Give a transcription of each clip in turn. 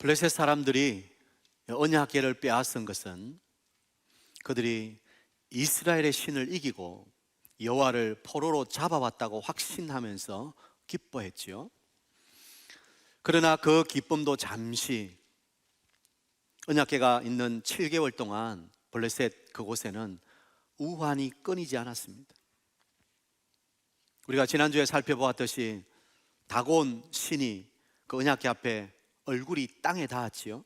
블레셋 사람들이 언약궤를 빼앗은 것은 그들이 이스라엘의 신을 이기고 여호와를 포로로 잡아왔다고 확신하면서 기뻐했지요. 그러나 그 기쁨도 잠시 언약궤가 있는 7개월 동안 블레셋 그곳에는 우환이 끊이지 않았습니다. 우리가 지난주에 살펴보았듯이 다곤 신이 그 언약궤 앞에 얼굴이 땅에 닿았지요.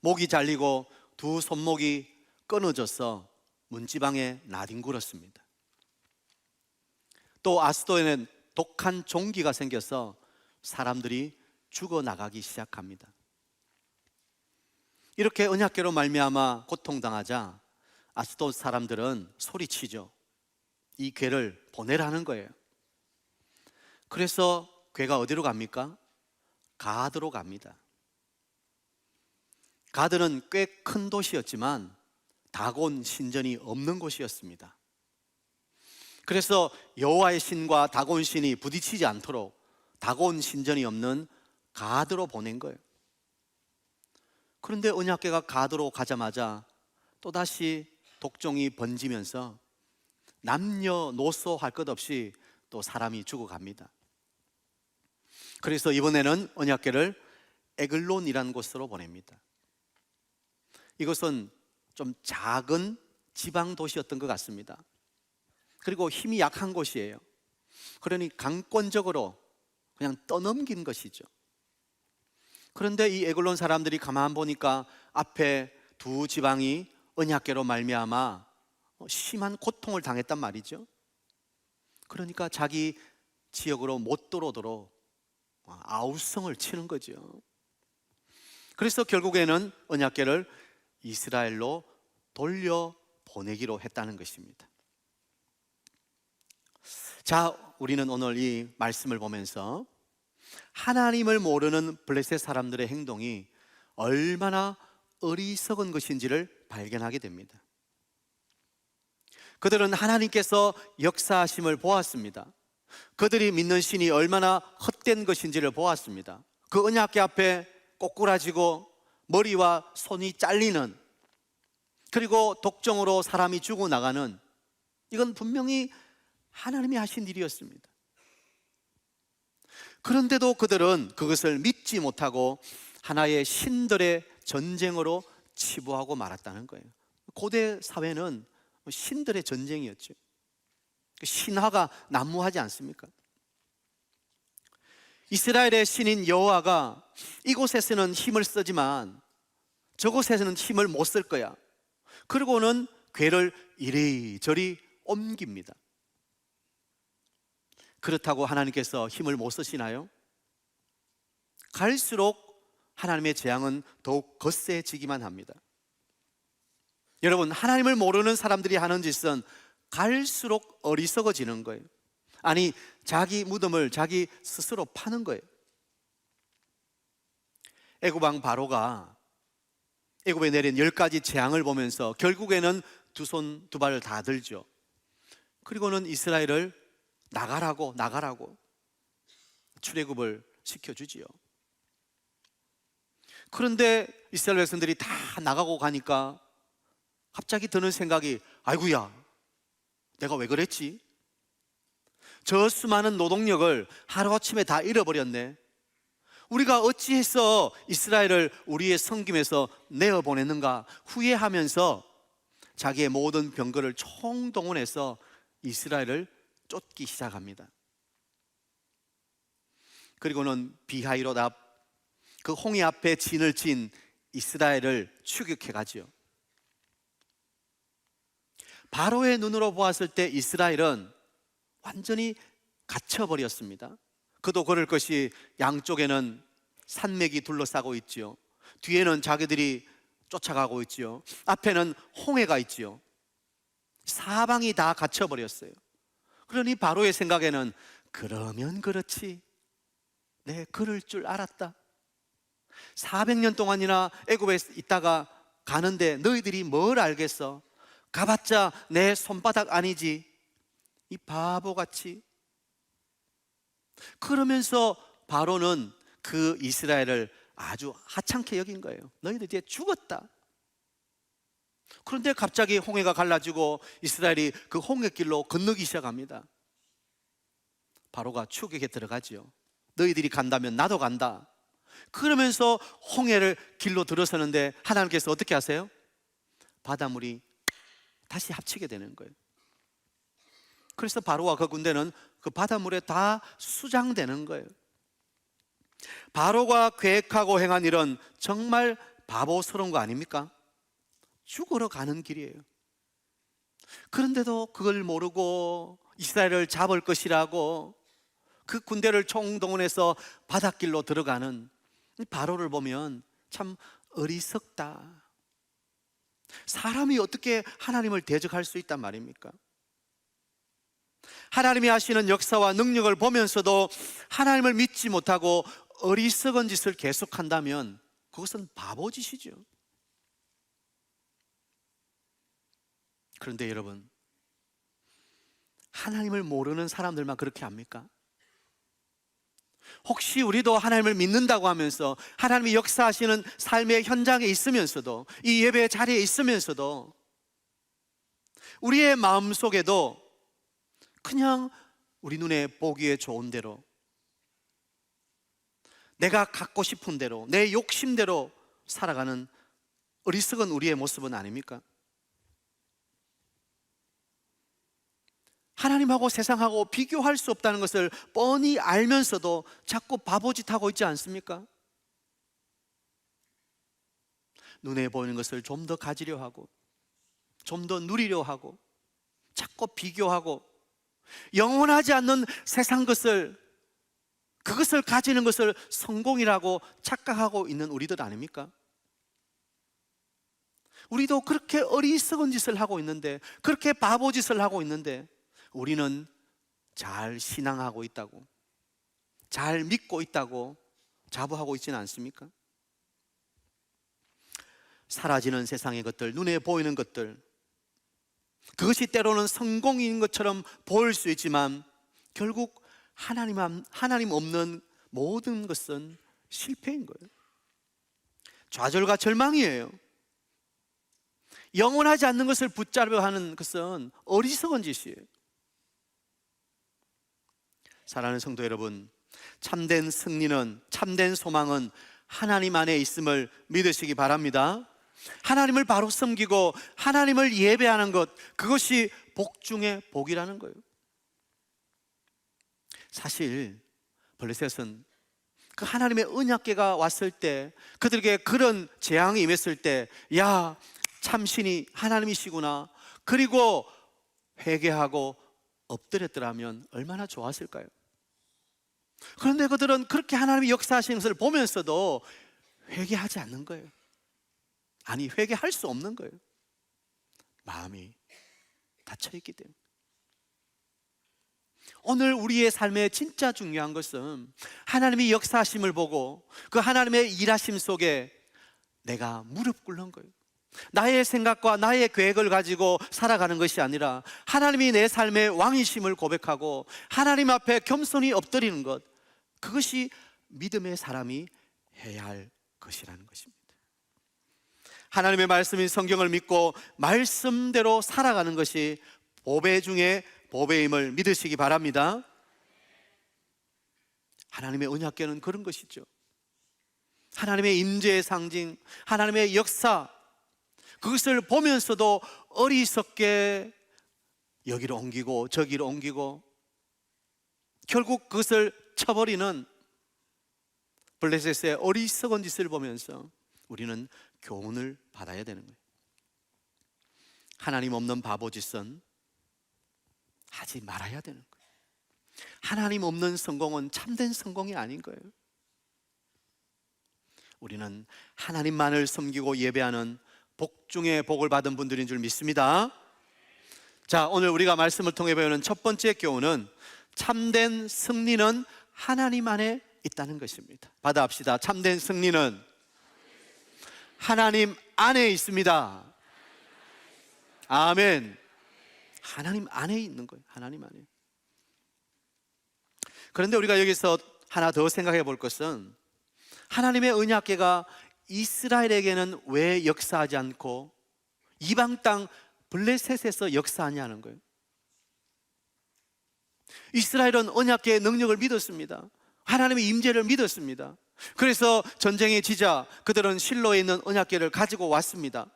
목이 잘리고 두 손목이 끊어져서 문지방에 나뒹굴었습니다. 또 아스도에는 독한 종기가 생겨서 사람들이 죽어 나가기 시작합니다. 이렇게 언약궤로 말미암아 고통당하자 아스도 사람들은 소리치죠. 이 괴를 보내라는 거예요. 그래서 괴가 어디로 갑니까? 가드로 갑니다. 가드는 꽤 큰 도시였지만 다곤 신전이 없는 곳이었습니다. 그래서 여호와의 신과 다곤 신이 부딪히지 않도록 다곤 신전이 없는 가드로 보낸 거예요. 그런데 언약궤가 가드로 가자마자 또다시 독종이 번지면서 남녀노소 할 것 없이 또 사람이 죽어갑니다. 그래서 이번에는 언약궤를 에글론이라는 곳으로 보냅니다. 이것은 좀 작은 지방 도시였던 것 같습니다. 그리고 힘이 약한 곳이에요. 그러니 강권적으로 그냥 떠넘긴 것이죠. 그런데 이 에글론 사람들이 가만 보니까 앞에 두 지방이 언약궤로 말미암아 심한 고통을 당했단 말이죠. 그러니까 자기 지역으로 못 들어오도록 아우성을 치는 거죠. 그래서 결국에는 언약궤를 이스라엘로 돌려 보내기로 했다는 것입니다. 자, 우리는 오늘 이 말씀을 보면서 하나님을 모르는 블레셋 사람들의 행동이 얼마나 어리석은 것인지를 발견하게 됩니다. 그들은 하나님께서 역사하심을 보았습니다. 그들이 믿는 신이 얼마나 헛된 것인지를 보았습니다. 그 언약궤 앞에 꼬꾸라지고 머리와 손이 잘리는 그리고 독종으로 사람이 죽어 나가는 이건 분명히 하나님이 하신 일이었습니다. 그런데도 그들은 그것을 믿지 못하고 하나의 신들의 전쟁으로 치부하고 말았다는 거예요. 고대 사회는 신들의 전쟁이었죠. 신화가 난무하지 않습니까? 이스라엘의 신인 여호와가 이곳에서는 힘을 쓰지만 저곳에서는 힘을 못 쓸 거야. 그리고는 괴를 이리저리 옮깁니다. 그렇다고 하나님께서 힘을 못 쓰시나요? 갈수록 하나님의 재앙은 더욱 거세지기만 합니다. 여러분, 하나님을 모르는 사람들이 하는 짓은 갈수록 어리석어지는 거예요. 아니, 자기 무덤을 자기 스스로 파는 거예요. 애굽왕 바로가 애굽에 내린 열 가지 재앙을 보면서 결국에는 두 손 두 발을 다 들죠. 그리고는 이스라엘을 나가라고 나가라고 출애굽을 시켜 주지요. 그런데 이스라엘 백성들이 다 나가고 가니까 갑자기 드는 생각이 아이구야 내가 왜 그랬지? 저 수많은 노동력을 하루아침에 다 잃어버렸네. 우리가 어찌해서 이스라엘을 우리의 성김에서 내어 보냈는가 후회하면서 자기의 모든 병거를 총동원해서 이스라엘을 쫓기 시작합니다. 그리고는 비하이로답 그 홍해 앞에 진을 친 이스라엘을 추격해 가지요. 바로의 눈으로 보았을 때 이스라엘은 완전히 갇혀버렸습니다. 그도 그럴 것이 양쪽에는 산맥이 둘러싸고 있지요. 뒤에는 자기들이 쫓아가고 있지요. 앞에는 홍해가 있지요. 사방이 다 갇혀버렸어요. 그러니 바로의 생각에는 그러면 그렇지. 내 그럴 줄 알았다. 400년 동안이나 애굽에 있다가 가는데 너희들이 뭘 알겠어? 가봤자 내 손바닥 아니지. 이 바보같이. 그러면서 바로는 그 이스라엘을 아주 하찮게 여긴 거예요. 너희들 이제 죽었다. 그런데 갑자기 홍해가 갈라지고 이스라엘이 그 홍해길로 건너기 시작합니다. 바로가 추격에 들어가지요. 너희들이 간다면 나도 간다. 그러면서 홍해를 길로 들어서는데 하나님께서 어떻게 하세요? 바닷물이 다시 합치게 되는 거예요. 그래서 바로와 그 군대는 그 바닷물에 다 수장되는 거예요. 바로가 계획하고 행한 일은 정말 바보스러운 거 아닙니까? 죽으러 가는 길이에요. 그런데도 그걸 모르고 이스라엘을 잡을 것이라고 그 군대를 총동원해서 바닷길로 들어가는 이 바로를 보면 참 어리석다. 사람이 어떻게 하나님을 대적할 수 있단 말입니까? 하나님이 하시는 역사와 능력을 보면서도 하나님을 믿지 못하고 어리석은 짓을 계속한다면 그것은 바보짓이죠. 그런데 여러분, 하나님을 모르는 사람들만 그렇게 합니까? 혹시 우리도 하나님을 믿는다고 하면서 하나님이 역사하시는 삶의 현장에 있으면서도 이 예배 자리에 있으면서도 우리의 마음 속에도 그냥 우리 눈에 보기에 좋은 대로 내가 갖고 싶은 대로 내 욕심대로 살아가는 어리석은 우리의 모습은 아닙니까? 하나님하고 세상하고 비교할 수 없다는 것을 뻔히 알면서도 자꾸 바보짓 하고 있지 않습니까? 눈에 보이는 것을 좀 더 가지려 하고, 좀 더 누리려 하고, 자꾸 비교하고, 영원하지 않는 세상 것을, 그것을 가지는 것을 성공이라고 착각하고 있는 우리들 아닙니까? 우리도 그렇게 어리석은 짓을 하고 있는데, 그렇게 바보 짓을 하고 있는데, 우리는 잘 신앙하고 있다고, 잘 믿고 있다고 자부하고 있지는 않습니까? 사라지는 세상의 것들, 눈에 보이는 것들, 그것이 때로는 성공인 것처럼 보일 수 있지만 결국 하나님, 하나님 없는 모든 것은 실패인 거예요. 좌절과 절망이에요. 영원하지 않는 것을 붙잡려 하는 것은 어리석은 짓이에요. 사랑하는 성도 여러분, 참된 승리는, 참된 소망은 하나님 안에 있음을 믿으시기 바랍니다. 하나님을 바로 섬기고 하나님을 예배하는 것, 그것이 복 중의 복이라는 거예요. 사실, 블레셋은 그 하나님의 언약계가 왔을 때, 그들에게 그런 재앙이 임했을 때, 야, 참신이 하나님이시구나. 그리고 회개하고 엎드렸더라면 얼마나 좋았을까요? 그런데 그들은 그렇게 하나님이 역사하시는 것을 보면서도 회개하지 않는 거예요. 아니, 회개할 수 없는 거예요. 마음이 닫혀있기 때문에. 오늘 우리의 삶에 진짜 중요한 것은 하나님이 역사하심을 보고 그 하나님의 일하심 속에 내가 무릎 꿇는 거예요. 나의 생각과 나의 계획을 가지고 살아가는 것이 아니라 하나님이 내 삶의 왕이심을 고백하고 하나님 앞에 겸손히 엎드리는 것 그것이 믿음의 사람이 해야 할 것이라는 것입니다. 하나님의 말씀인 성경을 믿고 말씀대로 살아가는 것이 보배 중에 보배임을 믿으시기 바랍니다. 하나님의 언약궤는 그런 것이죠. 하나님의 임재의 상징, 하나님의 역사, 그것을 보면서도 어리석게 여기로 옮기고 저기로 옮기고 결국 그것을 쳐버리는 블레셋의 어리석은 짓을 보면서 우리는 교훈을 받아야 되는 거예요. 하나님 없는 바보 짓은 하지 말아야 되는 거예요. 하나님 없는 성공은 참된 성공이 아닌 거예요. 우리는 하나님만을 섬기고 예배하는 복 중에 복을 받은 분들인 줄 믿습니다. 자, 오늘 우리가 말씀을 통해 배우는 첫 번째 교훈은 참된 승리는 하나님 안에 있다는 것입니다. 받아합시다. 참된 승리는 하나님 안에 있습니다. 아멘. 하나님 안에 있는 거예요. 하나님 안에. 그런데 우리가 여기서 하나 더 생각해 볼 것은 하나님의 언약궤가 이스라엘에게는 왜 역사하지 않고 이방 땅 블레셋에서 역사하냐는 거예요. 이스라엘은 언약궤의 능력을 믿었습니다. 하나님의 임재를 믿었습니다. 그래서 전쟁에 지자 그들은 실로에 있는 언약궤를 가지고 왔습니다.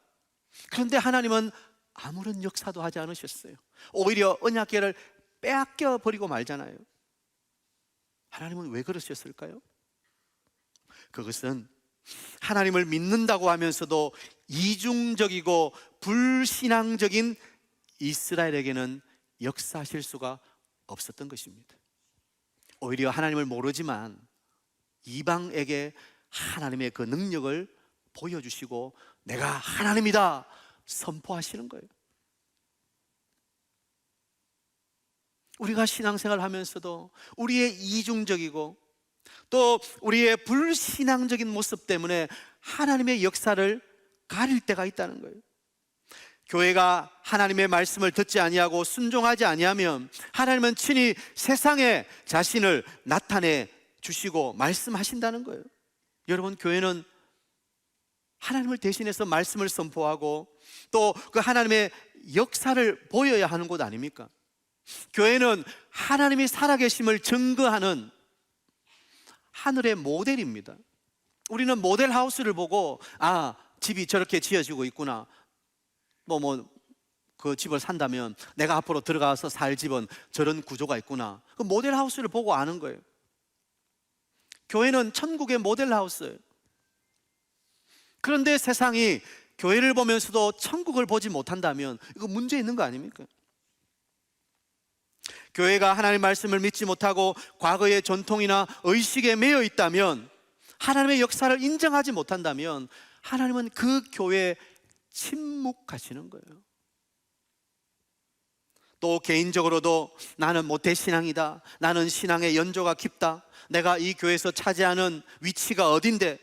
그런데 하나님은 아무런 역사도 하지 않으셨어요. 오히려 언약궤를 빼앗겨 버리고 말잖아요. 하나님은 왜 그러셨을까요? 그것은 하나님을 믿는다고 하면서도 이중적이고 불신앙적인 이스라엘에게는 역사하실 수가 없었던 것입니다. 오히려 하나님을 모르지만 이방에게 하나님의 그 능력을 보여주시고 내가 하나님이다 선포하시는 거예요. 우리가 신앙생활 하면서도 우리의 이중적이고 또 우리의 불신앙적인 모습 때문에 하나님의 역사를 가릴 때가 있다는 거예요. 교회가 하나님의 말씀을 듣지 아니하고 순종하지 아니하면 하나님은 친히 세상에 자신을 나타내 주시고 말씀하신다는 거예요. 여러분 교회는 하나님을 대신해서 말씀을 선포하고 또 그 하나님의 역사를 보여야 하는 곳 아닙니까? 교회는 하나님이 살아계심을 증거하는 하늘의 모델입니다. 우리는 모델 하우스를 보고 아 집이 저렇게 지어지고 있구나. 뭐뭐 그 집을 산다면 내가 앞으로 들어가서 살 집은 저런 구조가 있구나. 그 모델 하우스를 보고 아는 거예요. 교회는 천국의 모델 하우스예요. 그런데 세상이 교회를 보면서도 천국을 보지 못한다면 이거 문제 있는 거 아닙니까? 교회가 하나님의 말씀을 믿지 못하고 과거의 전통이나 의식에 매여 있다면 하나님의 역사를 인정하지 못한다면 하나님은 그 교회에 침묵하시는 거예요. 또 개인적으로도 나는 모태 신앙이다. 나는 신앙의 연조가 깊다. 내가 이 교회에서 차지하는 위치가 어딘데?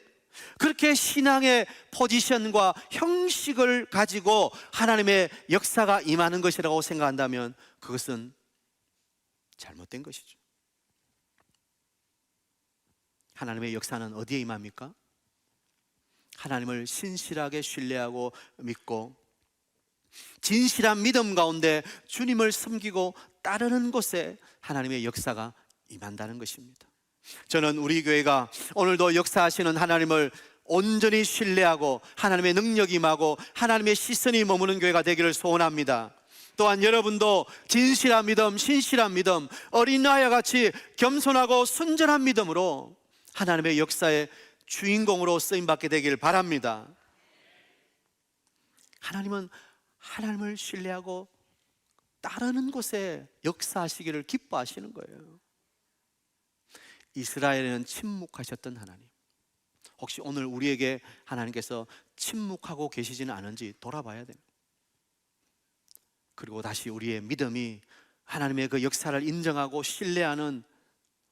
그렇게 신앙의 포지션과 형식을 가지고 하나님의 역사가 임하는 것이라고 생각한다면 그것은 잘못된 것이죠. 하나님의 역사는 어디에 임합니까? 하나님을 신실하게 신뢰하고 믿고 진실한 믿음 가운데 주님을 섬기고 따르는 곳에 하나님의 역사가 임한다는 것입니다. 저는 우리 교회가 오늘도 역사하시는 하나님을 온전히 신뢰하고 하나님의 능력이 임하고 하나님의 시선이 머무는 교회가 되기를 소원합니다. 또한 여러분도 진실한 믿음, 신실한 믿음, 어린아이와 같이 겸손하고 순전한 믿음으로 하나님의 역사의 주인공으로 쓰임 받게 되길 바랍니다. 하나님은 하나님을 신뢰하고 따르는 곳에 역사하시기를 기뻐하시는 거예요. 이스라엘에는 침묵하셨던 하나님. 혹시 오늘 우리에게 하나님께서 침묵하고 계시지는 않은지 돌아봐야 돼요. 그리고 다시 우리의 믿음이 하나님의 그 역사를 인정하고 신뢰하는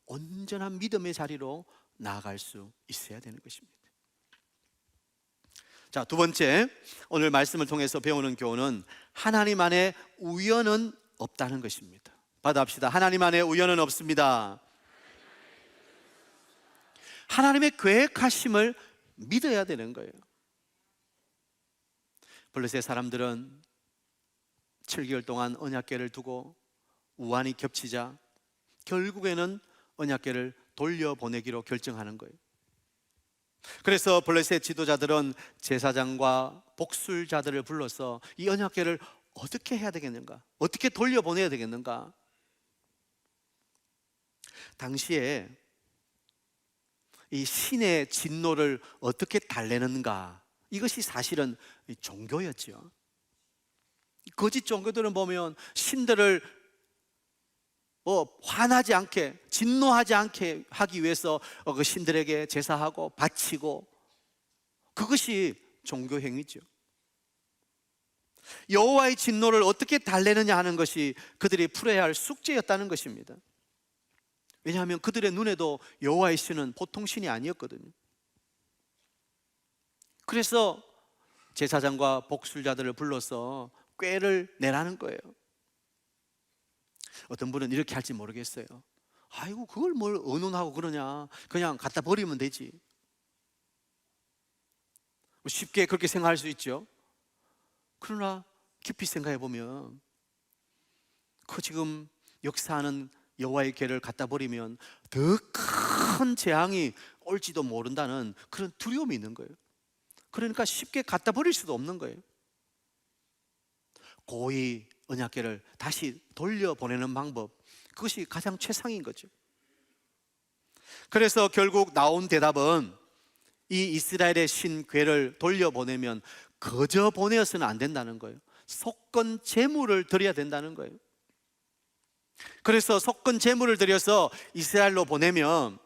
온전한 믿음의 자리로 나아갈 수 있어야 되는 것입니다. 자, 두 번째, 오늘 말씀을 통해서 배우는 교훈은 하나님 안에 우연은 없다는 것입니다. 받아합시다. 하나님 안에 우연은 없습니다. 하나님의 계획하심을 믿어야 되는 거예요. 블레셋 사람들은 7개월 동안 언약궤를 두고 우환이 겹치자 결국에는 언약궤를 돌려보내기로 결정하는 거예요. 그래서 블레셋 지도자들은 제사장과 복술자들을 불러서 이 언약궤를 어떻게 해야 되겠는가? 어떻게 돌려보내야 되겠는가? 당시에 이 신의 진노를 어떻게 달래는가? 이것이 사실은 종교였죠. 거짓 종교들은 보면 신들을 뭐 화나지 않게 진노하지 않게 하기 위해서 그 신들에게 제사하고 바치고 그것이 종교 행위죠. 여호와의 진노를 어떻게 달래느냐 하는 것이 그들이 풀어야 할 숙제였다는 것입니다. 왜냐하면 그들의 눈에도 여호와의 신은 보통 신이 아니었거든요. 그래서 제사장과 복술자들을 불러서 꾀를 내라는 거예요. 어떤 분은 이렇게 할지 모르겠어요. 아이고 그걸 뭘 의논하고 그러냐? 그냥 갖다 버리면 되지. 쉽게 그렇게 생각할 수 있죠. 그러나 깊이 생각해 보면 그 지금 역사하는 여호와의 궤를 갖다 버리면 더 큰 재앙이 올지도 모른다는 그런 두려움이 있는 거예요. 그러니까 쉽게 갖다 버릴 수도 없는 거예요. 고이 언약궤를 다시 돌려 보내는 방법 그것이 가장 최상인 거죠. 그래서 결국 나온 대답은 이 이스라엘의 신궤를 돌려보내면 거저 보내어서는 안 된다는 거예요. 속건 제물을 드려야 된다는 거예요. 그래서 속건 제물을 드려서 이스라엘로 보내면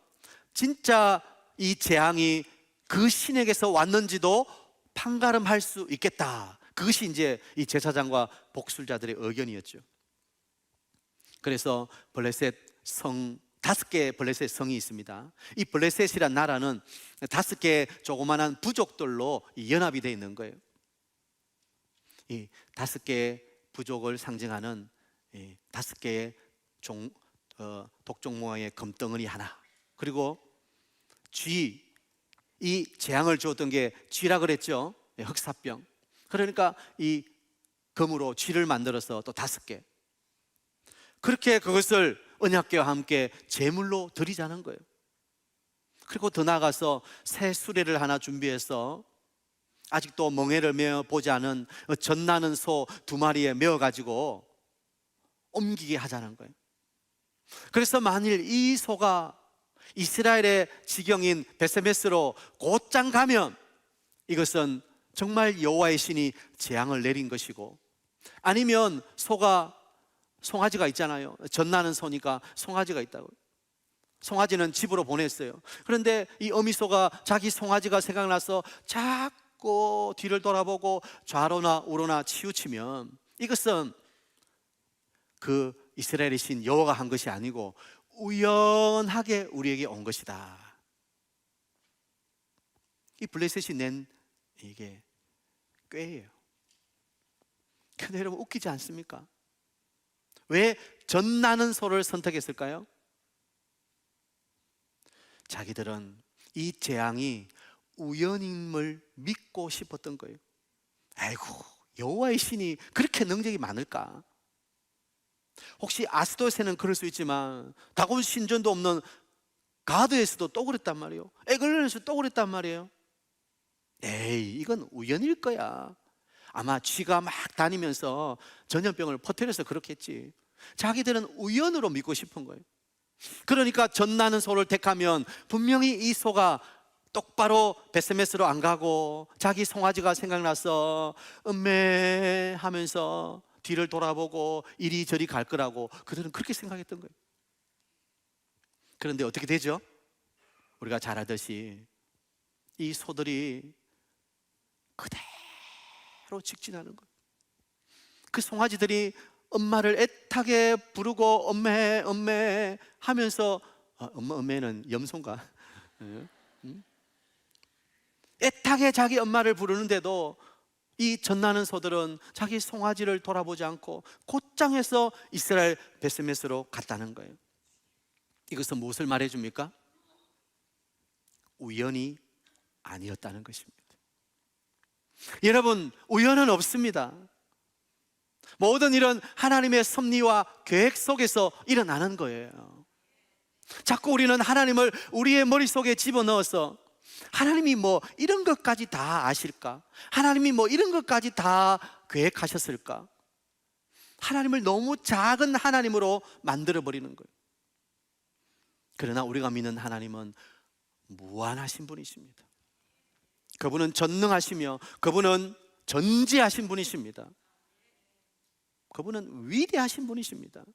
진짜 이 재앙이 그 신에게서 왔는지도 판가름할 수 있겠다. 그것이 이제 이 제사장과 복술자들의 의견이었죠. 그래서 블레셋 성 다섯 개의 블레셋 성이 있습니다. 이 블레셋이란 나라는 다섯 개의 조그만한 부족들로 연합이 되어 있는 거예요. 이 다섯 개의 부족을 상징하는 이 다섯 개의 종, 어, 독종 모양의 금덩어리 하나 그리고 쥐, 이 재앙을 주었던 게 쥐라 그랬죠. 예, 흑사병. 그러니까 이 금으로 쥐를 만들어서 또 다섯 개. 그렇게 그것을 언약궤와 함께 제물로 드리자는 거예요. 그리고 더 나아가서 새 수레를 하나 준비해서 아직도 멍에를 메어 보지 않은 전나는 소 두 마리에 메어 가지고 옮기게 하자는 거예요. 그래서 만일 이 소가 이스라엘의 지경인 베세메스로 곧장 가면 이것은 정말 여호와의 신이 재앙을 내린 것이고 아니면 소가 송아지가 있잖아요. 전나는 소니까 송아지가 있다고. 송아지는 집으로 보냈어요. 그런데 이 어미소가 자기 송아지가 생각나서 자꾸 뒤를 돌아보고 좌로나 우로나 치우치면 이것은 그 이스라엘의 신 여호와가 한 것이 아니고 우연하게 우리에게 온 것이다. 이 블레셋이 낸 이게 꾀예요. 근데 여러분 웃기지 않습니까? 왜 전나는 소를 선택했을까요? 자기들은 이 재앙이 우연임을 믿고 싶었던 거예요. 아이고 여호와의 신이 그렇게 능력이 많을까? 혹시 아스도세는 그럴 수 있지만 다곤 신전도 없는 가드에서도 또 그랬단 말이에요. 에글론에서 또 그랬단 말이에요. 에이 이건 우연일 거야. 아마 쥐가 막 다니면서 전염병을 퍼뜨려서 그렇겠지. 자기들은 우연으로 믿고 싶은 거예요. 그러니까 전나는 소를 택하면 분명히 이 소가 똑바로 베스메스로 안 가고 자기 송아지가 생각나서 음메 하면서 뒤를 돌아보고 이리저리 갈 거라고 그들은 그렇게 생각했던 거예요. 그런데 어떻게 되죠? 우리가 잘 알듯이 이 소들이 그대로 직진하는 거예요. 그 송아지들이 엄마를 애타게 부르고 엄매 엄매 하면서 아, 엄마 엄매는 염소인가? 애타게 자기 엄마를 부르는데도 이 전나는 소들은 자기 송아지를 돌아보지 않고 곧장해서 이스라엘 베스메스로 갔다는 거예요. 이것은 무엇을 말해 줍니까? 우연이 아니었다는 것입니다. 여러분, 우연은 없습니다. 모든 일은 하나님의 섭리와 계획 속에서 일어나는 거예요. 자꾸 우리는 하나님을 우리의 머릿속에 집어넣어서 하나님이 뭐 이런 것까지 다 아실까? 하나님이 뭐 이런 것까지 다 계획하셨을까? 하나님을 너무 작은 하나님으로 만들어 버리는 거예요. 그러나 우리가 믿는 하나님은 무한하신 분이십니다. 그분은 전능하시며 그분은 전지하신 분이십니다. 그분은 위대하신 분이십니다.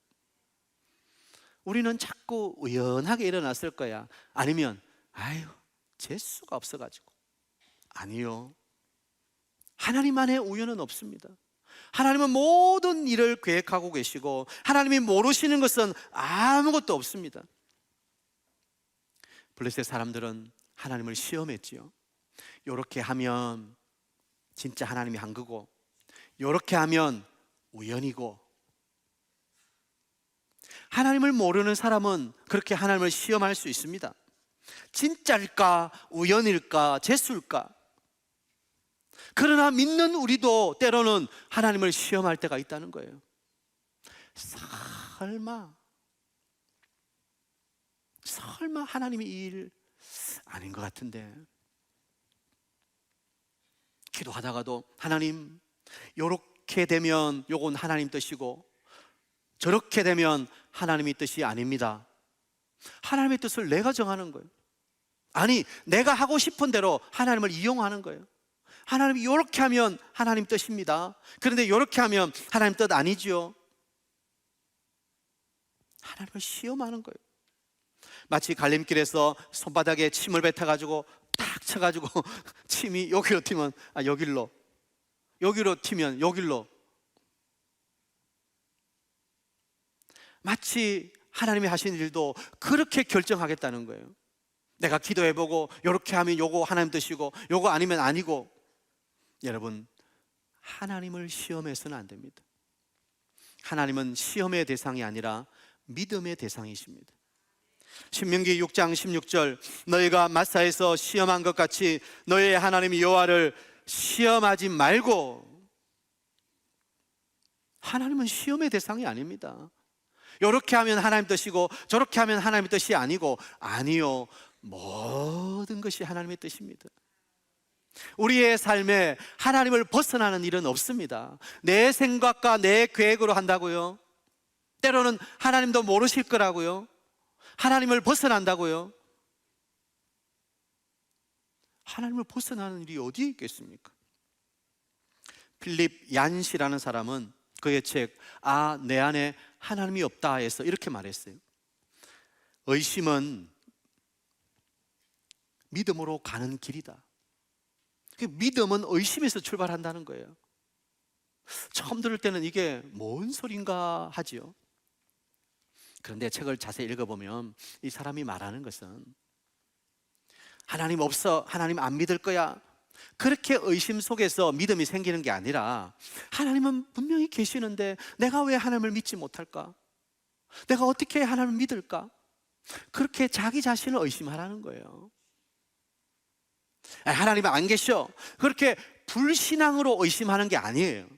우리는 자꾸 우연하게 일어났을 거야. 아니면 아유 재수가 없어 가지고 아니요. 하나님 안에 우연은 없습니다. 하나님은 모든 일을 계획하고 계시고 하나님이 모르시는 것은 아무것도 없습니다. 블레셋 사람들은 하나님을 시험했지요. 이렇게 하면 진짜 하나님이 한 거고 이렇게 하면 우연이고 하나님을 모르는 사람은 그렇게 하나님을 시험할 수 있습니다. 진짜일까, 우연일까, 재수일까? 그러나 믿는 우리도 때로는 하나님을 시험할 때가 있다는 거예요. 설마, 설마 하나님이 이 일 아닌 것 같은데. 기도하다가도 하나님, 요렇게 되면 요건 하나님 뜻이고, 저렇게 되면 하나님의 뜻이 아닙니다. 하나님의 뜻을 내가 정하는 거예요. 아니, 내가 하고 싶은 대로 하나님을 이용하는 거예요. 하나님이 이렇게 하면 하나님 뜻입니다. 그런데 이렇게 하면 하나님 뜻 아니지요. 하나님을 시험하는 거예요. 마치 갈림길에서 손바닥에 침을 뱉어 가지고 탁 쳐가지고 침이 여기로 튀면 아 여길로 여기로 튀면 여길로 마치 하나님이 하신 일도 그렇게 결정하겠다는 거예요. 내가 기도해보고 이렇게 하면 요거 하나님 뜻이고 요거 아니면 아니고 여러분 하나님을 시험해서는 안 됩니다. 하나님은 시험의 대상이 아니라 믿음의 대상이십니다. 신명기 6장 16절 너희가 마사에서 시험한 것 같이 너희의 하나님 여호와를 시험하지 말고 하나님은 시험의 대상이 아닙니다. 이렇게 하면 하나님 뜻이고 저렇게 하면 하나님의 뜻이 아니고 아니요 모든 것이 하나님의 뜻입니다. 우리의 삶에 하나님을 벗어나는 일은 없습니다. 내 생각과 내 계획으로 한다고요. 때로는 하나님도 모르실 거라고요. 하나님을 벗어난다고요. 하나님을 벗어나는 일이 어디에 있겠습니까? 필립 얀시라는 사람은 그의 책, 아, 내 안에 하나님이 없다 해서 이렇게 말했어요. 의심은 믿음으로 가는 길이다. 그 믿음은 의심에서 출발한다는 거예요. 처음 들을 때는 이게 뭔 소린가 하지요. 그런데 책을 자세히 읽어보면 이 사람이 말하는 것은 하나님 없어, 하나님 안 믿을 거야. 그렇게 의심 속에서 믿음이 생기는 게 아니라 하나님은 분명히 계시는데 내가 왜 하나님을 믿지 못할까? 내가 어떻게 하나님을 믿을까? 그렇게 자기 자신을 의심하라는 거예요. 하나님 안 계셔. 그렇게 불신앙으로 의심하는 게 아니에요.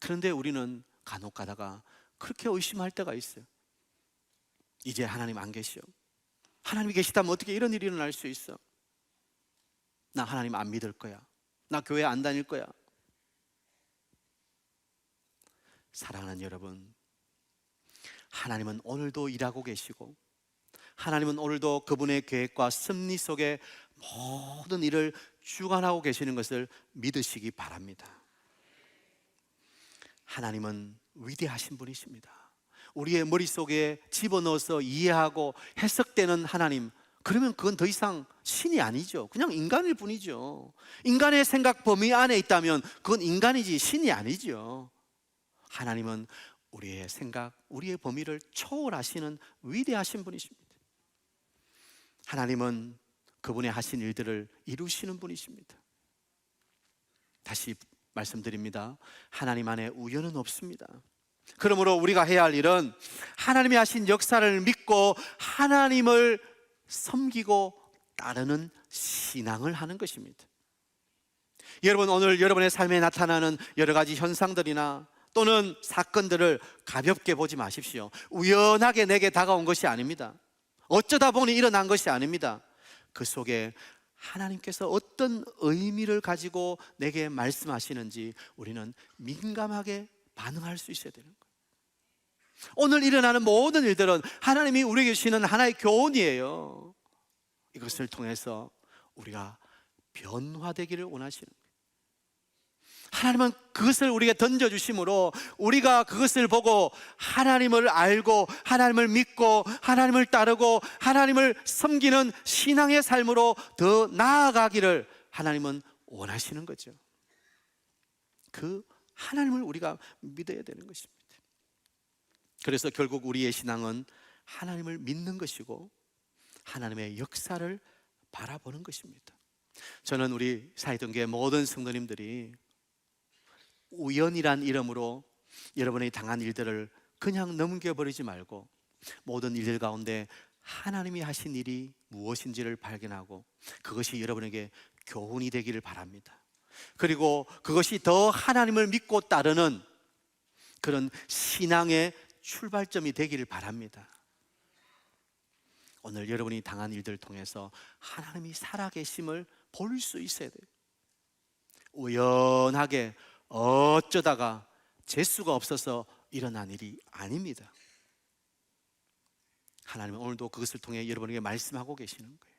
그런데 우리는 간혹 가다가 그렇게 의심할 때가 있어요. 이제 하나님 안 계셔. 하나님이 계시다면 어떻게 이런 일이 일어날 수 있어? 나 하나님 안 믿을 거야. 나 교회 안 다닐 거야. 사랑하는 여러분, 하나님은 오늘도 일하고 계시고, 하나님은 오늘도 그분의 계획과 섭리 속에 모든 일을 주관하고 계시는 것을 믿으시기 바랍니다. 하나님은 위대하신 분이십니다. 우리의 머릿속에 집어넣어서 이해하고 해석되는 하나님, 그러면 그건 더 이상 신이 아니죠. 그냥 인간일 뿐이죠. 인간의 생각 범위 안에 있다면 그건 인간이지 신이 아니죠. 하나님은 우리의 생각, 우리의 범위를 초월하시는 위대하신 분이십니다. 하나님은 그분의 하신 일들을 이루시는 분이십니다. 다시 말씀드립니다. 하나님 안에 우연은 없습니다. 그러므로 우리가 해야 할 일은 하나님이 하신 역사를 믿고 하나님을 섬기고 따르는 신앙을 하는 것입니다. 여러분 오늘 여러분의 삶에 나타나는 여러 가지 현상들이나 또는 사건들을 가볍게 보지 마십시오. 우연하게 내게 다가온 것이 아닙니다. 어쩌다 보니 일어난 것이 아닙니다. 그 속에 하나님께서 어떤 의미를 가지고 내게 말씀하시는지 우리는 민감하게 반응할 수 있어야 되는 거예요. 오늘 일어나는 모든 일들은 하나님이 우리에게 주시는 하나의 교훈이에요. 이것을 통해서 우리가 변화되기를 원하시는 거예요. 하나님은 그것을 우리에게 던져주심으로 우리가 그것을 보고 하나님을 알고 하나님을 믿고 하나님을 따르고 하나님을 섬기는 신앙의 삶으로 더 나아가기를 하나님은 원하시는 거죠. 그 하나님을 우리가 믿어야 되는 것입니다. 그래서 결국 우리의 신앙은 하나님을 믿는 것이고 하나님의 역사를 바라보는 것입니다. 저는 우리 사이동교회 모든 성도님들이 우연이란 이름으로 여러분이 당한 일들을 그냥 넘겨버리지 말고 모든 일들 가운데 하나님이 하신 일이 무엇인지를 발견하고 그것이 여러분에게 교훈이 되기를 바랍니다. 그리고 그것이 더 하나님을 믿고 따르는 그런 신앙의 출발점이 되기를 바랍니다. 오늘 여러분이 당한 일들을 통해서 하나님이 살아계심을 볼 수 있어야 돼요. 우연하게 어쩌다가 재수가 없어서 일어난 일이 아닙니다. 하나님은 오늘도 그것을 통해 여러분에게 말씀하고 계시는 거예요.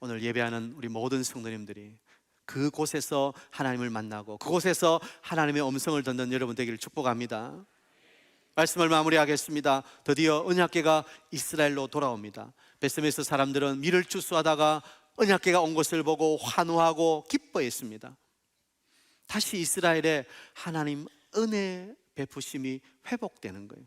오늘 예배하는 우리 모든 성도님들이 그곳에서 하나님을 만나고 그곳에서 하나님의 음성을 듣는 여러분 되기를 축복합니다. 말씀을 마무리하겠습니다. 드디어 언약궤가 이스라엘로 돌아옵니다. 베스메스 사람들은 밀을 추수하다가 언약궤가 온 것을 보고 환호하고 기뻐했습니다. 다시 이스라엘의 하나님 은혜 베푸심이 회복되는 거예요.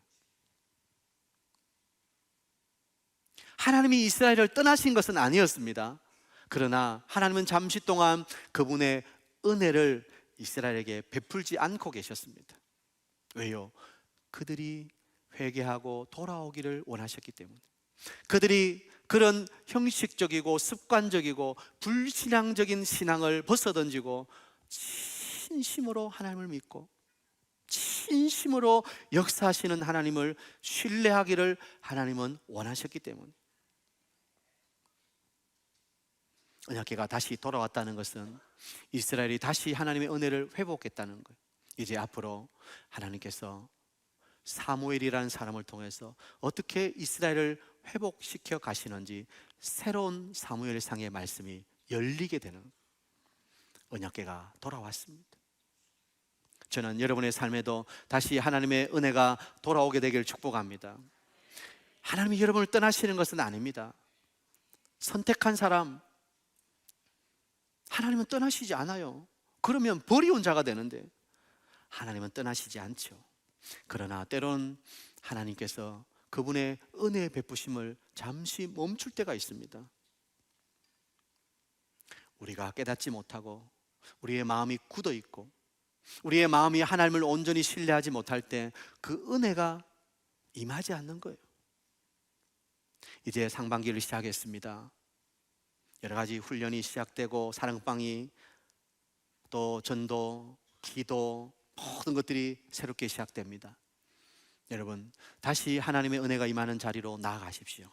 하나님이 이스라엘을 떠나신 것은 아니었습니다. 그러나 하나님은 잠시 동안 그분의 은혜를 이스라엘에게 베풀지 않고 계셨습니다. 왜요? 그들이 회개하고 돌아오기를 원하셨기 때문에. 그들이 그런 형식적이고 습관적이고 불신앙적인 신앙을 벗어던지고 진심으로 하나님을 믿고 진심으로 역사하시는 하나님을 신뢰하기를 하나님은 원하셨기 때문에 언약궤가 다시 돌아왔다는 것은 이스라엘이 다시 하나님의 은혜를 회복했다는 거예요. 이제 앞으로 하나님께서 사무엘이라는 사람을 통해서 어떻게 이스라엘을 회복시켜 가시는지 새로운 사무엘상의 말씀이 열리게 되는 언약궤가 돌아왔습니다. 저는 여러분의 삶에도 다시 하나님의 은혜가 돌아오게 되기를 축복합니다. 하나님이 여러분을 떠나시는 것은 아닙니다. 선택한 사람 하나님은 떠나시지 않아요. 그러면 버리온 자가 되는데 하나님은 떠나시지 않죠. 그러나 때론 하나님께서 그분의 은혜 베푸심을 잠시 멈출 때가 있습니다. 우리가 깨닫지 못하고 우리의 마음이 굳어 있고 우리의 마음이 하나님을 온전히 신뢰하지 못할 때 그 은혜가 임하지 않는 거예요. 이제 상반기를 시작했습니다. 여러 가지 훈련이 시작되고 사랑방이 또 전도, 기도 모든 것들이 새롭게 시작됩니다. 여러분 다시 하나님의 은혜가 임하는 자리로 나아가십시오.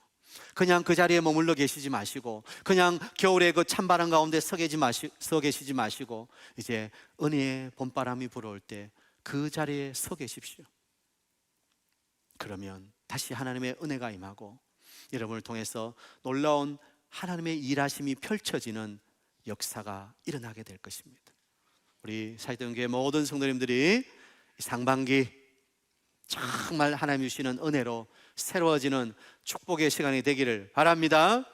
그냥 그 자리에 머물러 계시지 마시고 그냥 겨울에 그 찬바람 가운데 서, 계지 마시, 서 계시지 마시고 이제 은혜의 봄바람이 불어올 때 그 자리에 서 계십시오. 그러면 다시 하나님의 은혜가 임하고 여러분을 통해서 놀라운 하나님의 일하심이 펼쳐지는 역사가 일어나게 될 것입니다. 우리 사이동교회 모든 성도님들이 상반기 정말 하나님 주시는 은혜로 새로워지는 축복의 시간이 되기를 바랍니다.